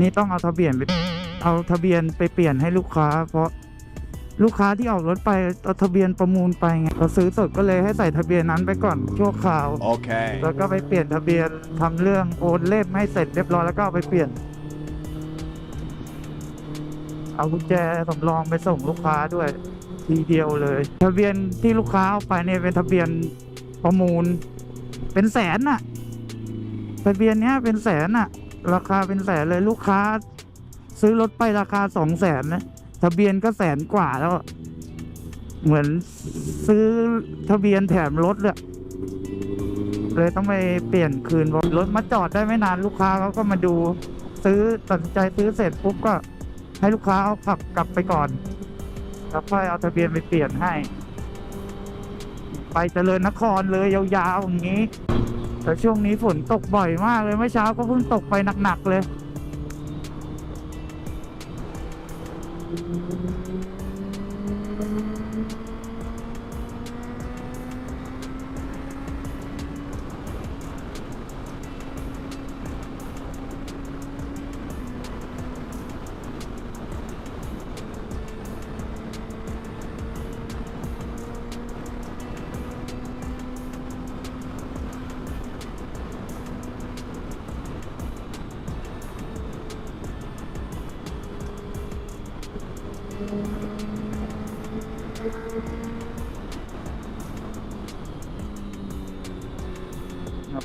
นี่ต้องเอาทะเบียนไป เอาทะเบียนไปเปลี่ยนให้ลูกค้า เพราะลูกค้าที่ออกรถไปเอาทะเบียนประมูลไปไงเขาซื้อสดก็เลยให้ใส่ทะเบียนนั้นไปก่อนชั่วคราว Okay. แล้วก็ไปเปลี่ยนทะเบียนทำเรื่องโอนเล่มให้เสร็จเรียบร้อยแล้วก็เอาไปเปลี่ยน เอากุญแจสำรองไปส่งลูกค้าด้วย ทีเดียวเลย ทะเบียนที่ลูกค้าเอาไปเนี่ยเป็นทะเบียนประมูล เป็นแสนน่ะ ทะเบียนเนี้ยเป็นแสนน่ะ ราคาเป็นแสนเลยลูกค้า ซื้อรถไปราคาสองแสนนะทะเบียนก็แสนกว่าแล้ว เหมือนซื้อทะเบียนแถมรถเลยเลยต้องไปเปลี่ยนคืนราะรถมาจอดได้ไม่นานลูกค้าเขาก็มาดู ซื้อตัดใจซื้อเสร็จปุ๊บก็ให้ลูกค้าเอาขับกลับไปก่อน แล้วค่อยเอาทะเบียนไปเปลี่ยนให้ ไปเจริญนครเลยยาวๆอย่างนี้ แต่ช่วงนี้ฝนตกบ่อยมากเลยเมื่อเช้าก็เพิ่งตกไปหนักๆเลย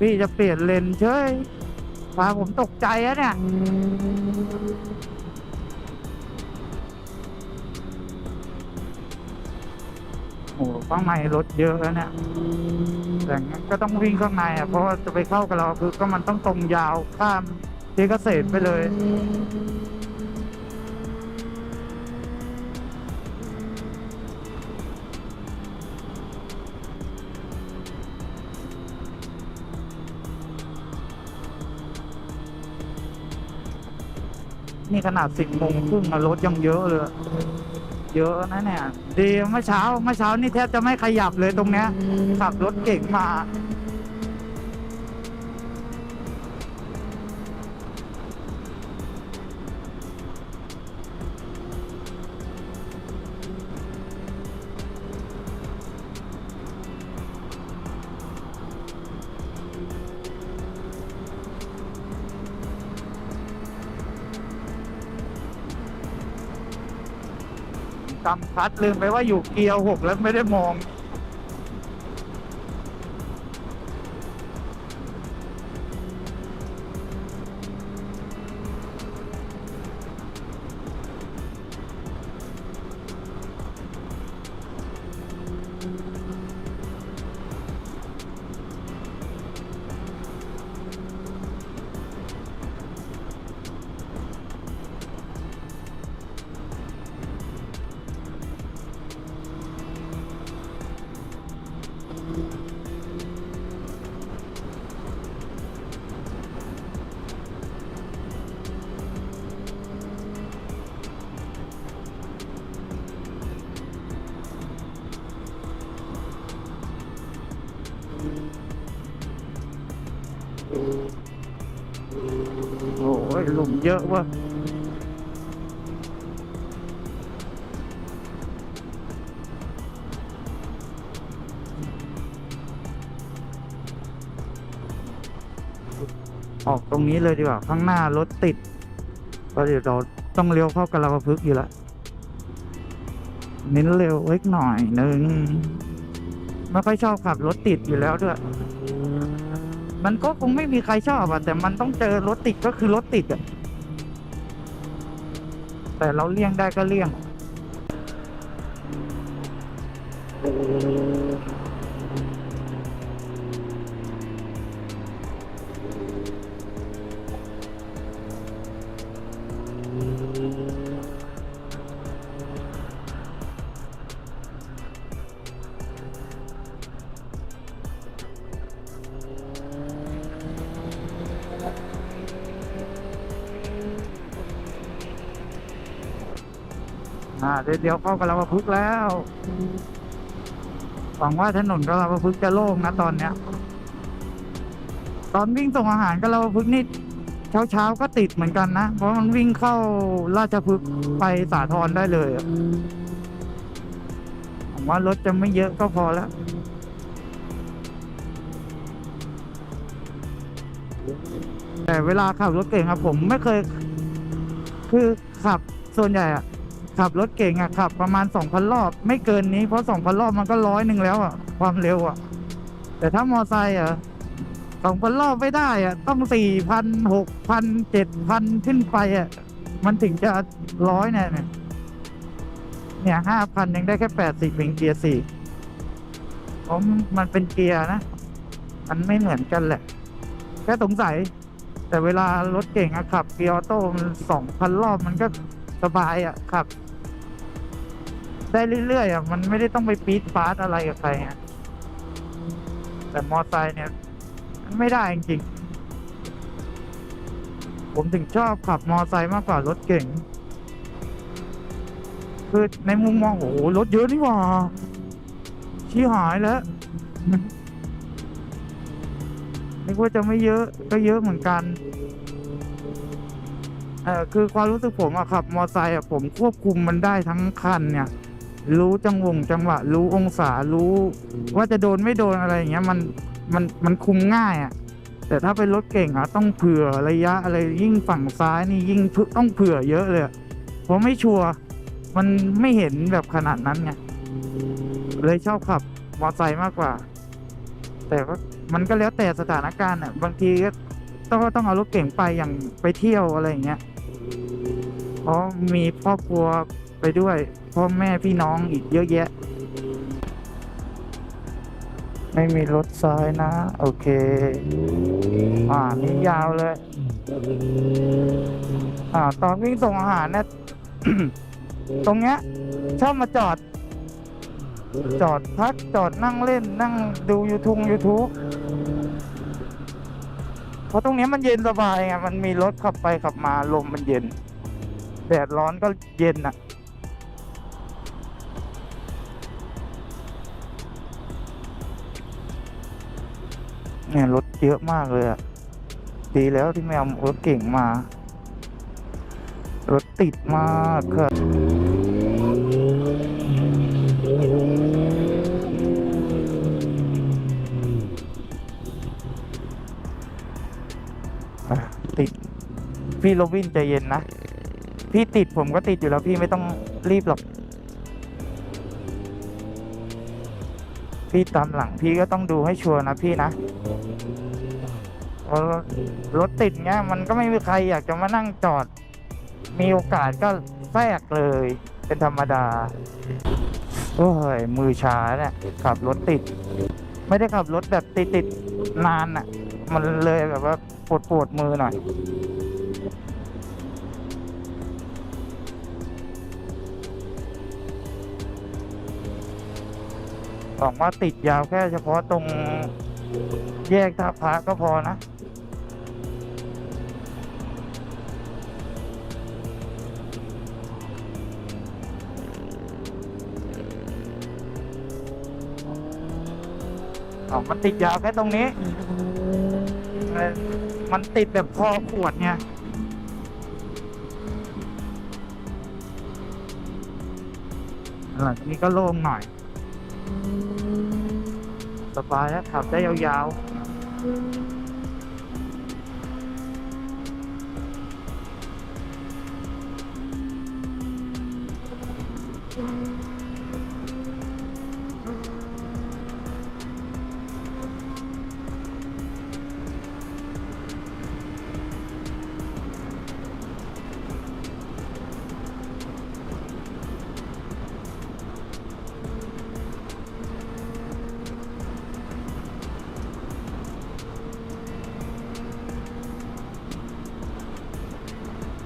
พี่จะเปลี่ยนเลนเฉยพาผมตกใจอะเนี่ย โอ้โหข้างในรถเยอะแล้วเนี่ย แต่งั้นก็ต้องวิ่งข้างในอะ เพราะว่าจะไปเข้ากับเราคือก็มันต้องตรงยาวข้ามเทเกษตรไปเลย นี่ขนาดสิบโมงครึ่งรถยังเยอะเลย เยอะนะเนี่ย ดีเมื่อเช้าเมื่อเช้านี่แทบจะไม่ขยับเลยตรงเนี้ยขับรถเก่งมา กำพัดลืมไปว่าอยู่เกียร์หกแล้วไม่ได้มอง เยอะว่ะออกตรงนี้เลยดีกว่า ข้างหน้ารถติดก็เดี๋ยวเราต้องเลี้ยวเข้ากระลาพึกอยู่ละเน้นเร็วเล็กหน่อยหนึ่งไม่ค่อยชอบขับรถติดอยู่แล้วด้วย มันก็คงไม่มีใครชอบอะแต่มันต้องเจอรถติดก็คือรถติดอะ แต่เราเลี่ยงได้ก็เลี่ยง เดี๋ยวเดี๋ยวเข้ากระลาพึกษ์แล้ว หวังว่าถนนก็เราพฤกษ์จะโล่งนะตอนเนี้ย ตอนวิ่งส่งอาหารก็เราพฤกษ์นี่เช้าเช้าๆก็ติดเหมือนกันนะ เพราะมันวิ่งเข้าราชพฤกษ์ไปสาทรได้เลยอะผมว่ารถจะไม่เยอะก็พอแล้วแต่เวลาขับรถเก่งอะผมไม่เคย คือขับส่วนใหญ่อะ ขับรถเก่งอะขับประมาณสองพันรอบ ไม่เกินนี้เพราะสองพันรอบมันก็ร้อยหนึ่งแล้วอะความเร็วอะแต่ถ้ามอไซค์อะสองพันรอบไม่ได้อะต้องสี่พันหกพันเจ็ดพันขึ้นไปอะมันถึงจะร้อยเนี่ยเนี่ยเนี่ยห้าพันยังได้แค่แปดสิบเป็นเกียร์สี่เพราะมันเป็นเกียร์นะ มันไม่เหมือนกันแหละ แค่สงสัย แต่เวลารถเก่งอะขับเกียร์ออโต้มันสองพันรอบมันก็ สบายอะขับ ได้เรื่อยๆอะมันไม่ได้ต้องไปปี๊ดปาร์ตอะไรกับใครอะแต่มอไซค์เนี่ยไม่ได้จริงๆผมถึงชอบขับมอไซค์มากกว่ารถเก่ง คือในมุมมองโอ้โหรถเยอะนี่หว่าชี้หายแล้วนึกว่าจะไม่เยอะก็เยอะเหมือนกัน เออคือความรู้สึกผมอะขับมอไซค์อะผมควบคุมมันได้ทั้งคันเนี่ย รู้จังหวงจังหวะ รู้องศารู้ ว่าจะโดนไม่โดนอะไรอย่างเงี้ยมันมันมันคุมง่ายอะแต่ถ้าเป็นรถเก่งอะต้องเผื่อระยะอะไรยิ่งฝั่งซ้ายนี่ยิ่งต้องเผื่อเยอะเลยเพราะไม่ชัวร์มันไม่เห็นแบบขนาดนั้นไงเลยชอบขับมอไซค์มากกว่า แต่ก็มันก็แล้วแต่สถานการณ์อะบางทีก็ต้องก็ต้องเอารถเก่งไปอย่างไปเที่ยวอะไรอย่างเงี้ย เพราะมีครอบครัวไปด้วยพ่อแม่พี่น้องอีกเยอะแยะ ไม่มีรถซ้ายนะ โอเค อ่านี่ยาวเลย อ่า ตอนวิ่งส่งอาหารเนี่ย ตรงเนี้ยชอบมาจอด จอดพักจอดนั่งเล่นนั่งดูยูทูบยูทูบ เพราะตรงนี้มันเย็นสบายไงมันมีรถขับไปขับมาลมมันเย็น แดดร้อนก็เย็นอะเนี่ยรถเยอะมากเลยอะดีแล้วที่ไม่เอารถเก่งมา รถติดมากค่ะอ่ พี่โรบินใจเย็นนะ พี่ติดผมก็ติดอยู่แล้วพี่ไม่ต้องรีบหรอก พี่ตามหลังพี่ก็ต้องดูให้ชัวร์นะพี่นะเพราะรถติดเงี้ย มันก็ไม่มีใครอยากจะมานั่งจอด มีโอกาสก็แทรกเลย เป็นธรรมดา โอ้ย มือช้าเนี่ยขับรถติด ไม่ได้ขับรถแบบติดติดนานอะ มันเลยแบบว่าปวดปวดมือหน่อย บอกว่าติดยาวแค่เฉพาะตรงแยกท่าพระก็พอนะ อ๋อ มันติดยาวแค่ตรงนี้ มันติดแบบคอขวดไงหลังนี้ก็โล่งหน่อย สบายนะขับได้ยาวๆ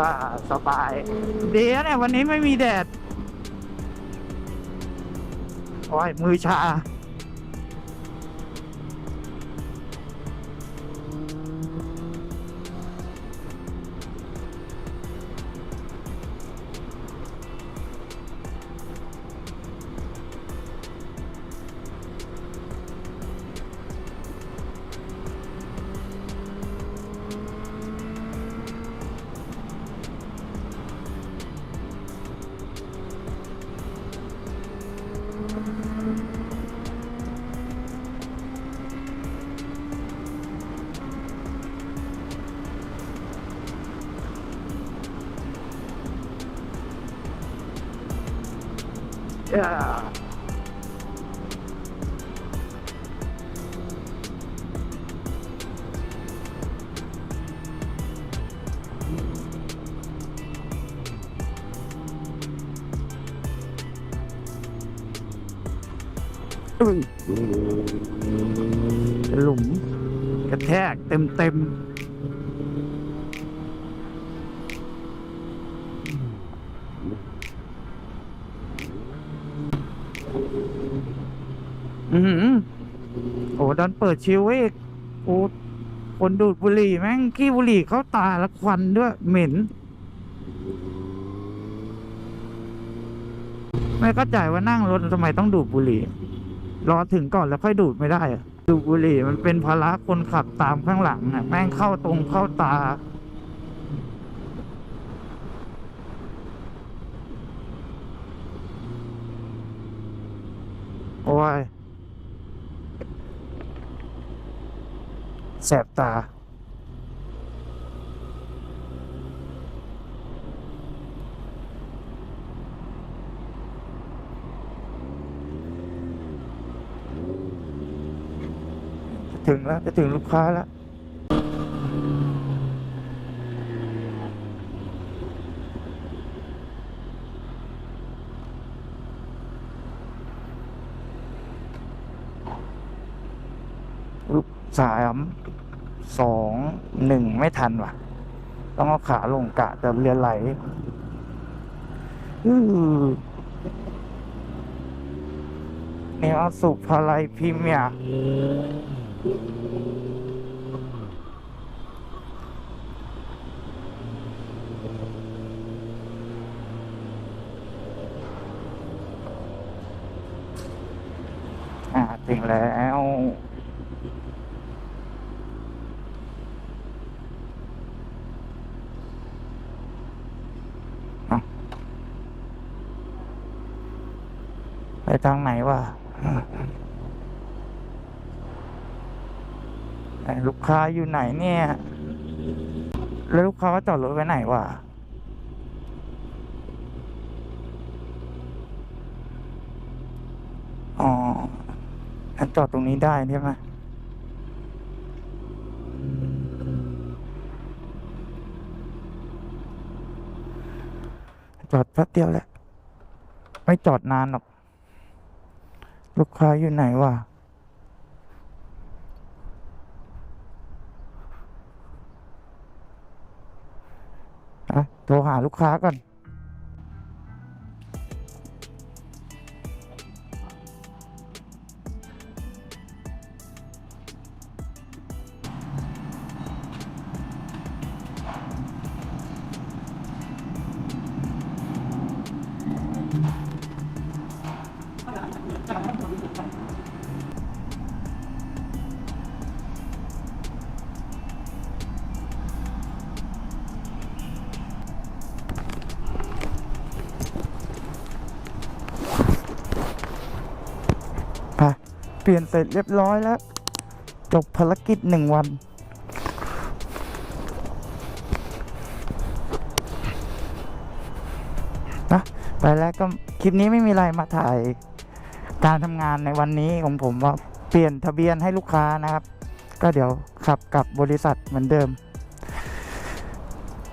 อ่าสบาย ดีนะเนี่ยวันนี้ไม่มีแดด โอ้ยมือชา อ่าอุ้ยหลุมกระแทกเต็มเต็ม อือหือโอ้ดันเปิดชิวอีกโอ้คนดูดบุหรี่แม่งขี้บุหรี่เข้าตาแล้วควันด้วย เหม็น ไม่เข้าใจว่านั่งรถทำไมต้องดูดบุหรี่ รอถึงก่อนแล้วค่อยดูดไม่ได้อะดูดบุหรี่มันเป็นภาระคนขับตามข้างหลังอะ แม่งเข้าตรงเข้าตาโอ้ย แสบตา ถึงแล้วจะถึงลูกค้าแล้ว ลูก สามสองหนึ่งไม่ทันว่ะ ต้องเอาขาลงกะแต่เรียนไหลอื้อนี่เอาสุภาลัยพรีเมียร์อ่าถึงแล้ว ไปทางไหนวะลูกค้าอยู่ไหนเนี่ย แล้วลูกค้าก็จอดรถไว้ไหนวะอ๋อจอดตรงนี้ได้ใช่ไหมจอดแป๊บเดียวแหละ ไม่จอดนานหรอก ลูกค้าอยู่ไหนวะอะโทรหาลูกค้าก่อน เปลี่ยนเสร็จเรียบร้อยแล้ว จบภารกิจหนึ่งวัน นะไปแล้วก็คลิปนี้ไม่มีอะไรมาถ่ายการทำงานในวันนี้ของผมว่าเปลี่ยนทะเบียนให้ลูกค้านะครับ ก็เดี๋ยวขับกลับบริษัทเหมือนเดิม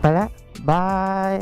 ไปแล้วบาย